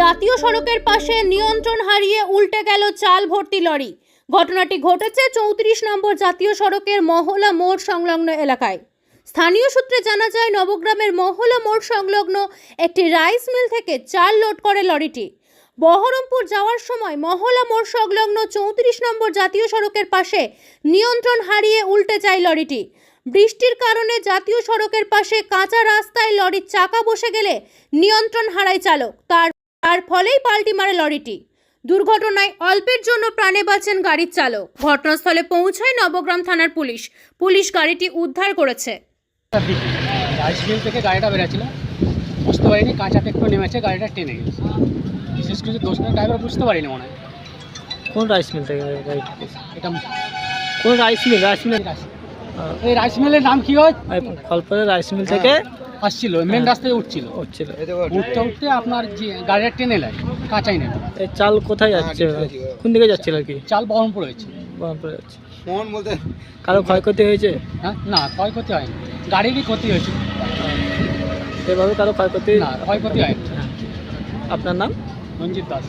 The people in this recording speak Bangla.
জাতীয় সড়কের পাশে নিয়ন্ত্রণ হারিয়ে উল্টে গেল চাল ভর্তি লরি। ঘটনাটি ঘটেছে চৌত্রিশ নম্বর জাতীয় সড়কের মহলা মোড় সংলগ্ন এলাকায়। স্থানীয় সূত্রে জানা যায়, নবগ্রামের মহলা মোড় সংলগ্ন একটি রাইস মিল থেকে চাল লোড করে লরিটি। বহরমপুর যাওয়ার সময় মহলা মোড় সংলগ্ন চৌত্রিশ নম্বর জাতীয় সড়কের পাশে নিয়ন্ত্রণ হারিয়ে উল্টে যায় লরিটি। বৃষ্টির কারণে জাতীয় সড়কের পাশে কাঁচা রাস্তায় লরির চাকা বসে গেলে নিয়ন্ত্রণ হারায় চালক। তার তার ফলেই পাল্টি মারে লরিটি। দুর্ঘটনায় অল্পের জন্য প্রাণে বাঁচেন গাড়ির চালক। ঘটনাস্থলে পৌঁছায় নবগ্রাম থানার পুলিশ। পুলিশ গাড়িটি উদ্ধার করেছে। মিল থেকে গাড়িটা বেরোচ্ছিল বুঝতে পারিনি কাঁচাতে একটু নেমেছে গাড়িটা টেনে গেছে। বিশেষ কিছু দোষ নেই ড্রাইভার বুঝতে পারিনি মনে হয়। কোন রাইস মিল থেকে এটা কোন রাইস মিল রাইস মিল এই রাইস মিলের নাম কি হয়? ফলপরে রাইস মিল থেকে আসছিল মেন রাস্তায় উঠছিল। হচ্ছিল উঠতে উঠতে আপনার যে গাড়িটা টেনে নেয় কাঁচাই নেয়। এই চাল কোথায় যাচ্ছে? কোন দিকে যাচ্ছিল আর কি? চাল বহরমপুর হয়েছে। বহরমপুরে যাচ্ছে। ফোন বলতে কারও ক্ষয়ক্ষতি হয়েছে? হ্যাঁ না ক্ষয়ক্ষতি হয়নি। গাড়িরই ক্ষতি হয়েছে? সেভাবে কারও ক্ষয়ক্ষতি? না ক্ষয়ক্ষতি হয়নি। আপনার নাম? রঞ্জিত দাস।